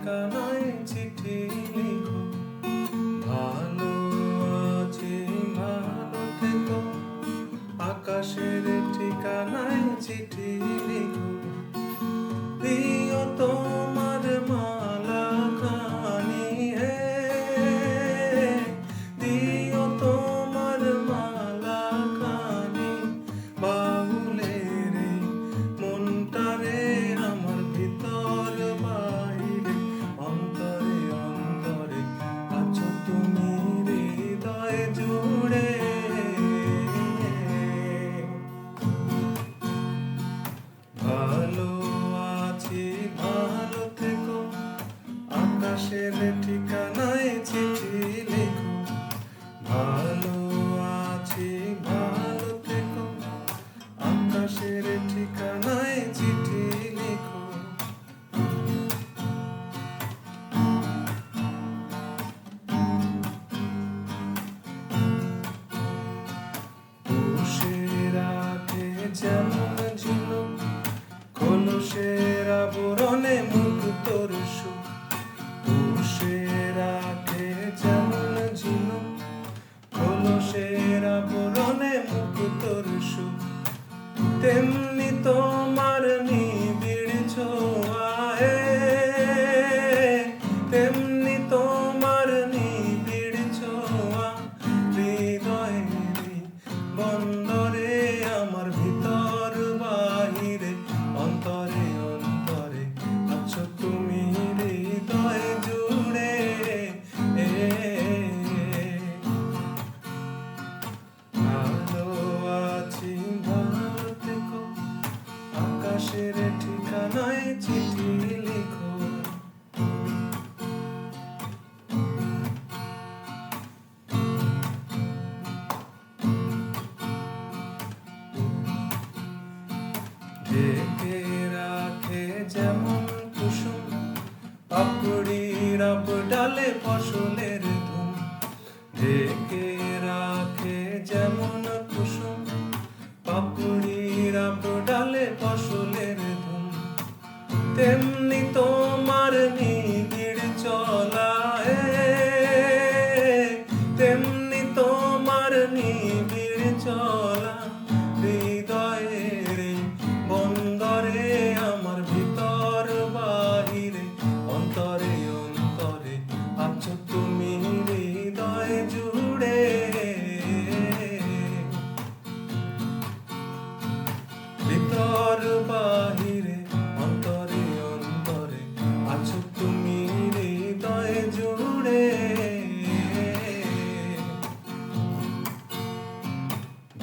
ঠিকানায় চিঠি আকাশের ঠিকানায় চিঠি লিখো। ভালো আছি, ভালো থেকো। আকাশের ঠিকানায় চিঠি লিখো। বসে রাখে যেমন তেমনি তোমার নিবিড় ছোঁয়ায়। তেমনি তোমার নিবিড় ছোঁয়া হৃদয়ের বন্দরে আমার ভিতর বাহিরে অন্তরে। চিঠি লিখো। রাখে যেমন কুসুম, পাপড়ির আব ডালে ফসলের ধুম। ঢেকে রাখে যেমন কুসুম, পাপড়ির আব ডালে ফসলের তেমনি তোমার নিবিড় চলায়। তেমনি তোমার নিবিড় চলা